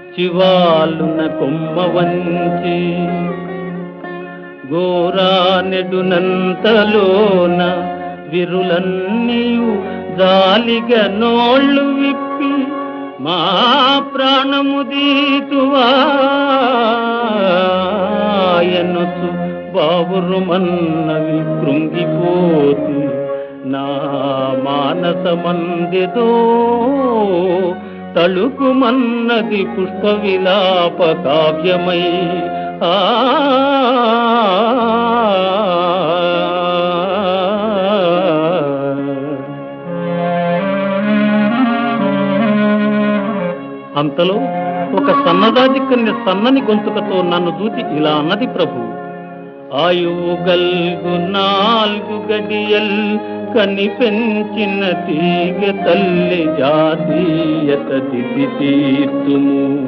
చివాలున కొమ్మ వంచి గోరానెడునంతలోన విరులన్నీయు జాలిగా నోళ్ళు విప్పి మా ప్రాణము దీతువాయనొచ్చు బావురుమన్నవి కృంగిపోతు నా మానసమందిదో తళుకుమన్నది పుష్ప విలాప కావ్యమై ఆ అంతలో ఒక సన్నదాది కన్య సన్నని గొంతుకతో నన్ను చూచి ఇలా అన్నది ప్రభు ఆయువు గల్గు నాలుగు గడియల్ కని పెంచిన తీగ తల్లి జాతీయత దిది తీర్తుము.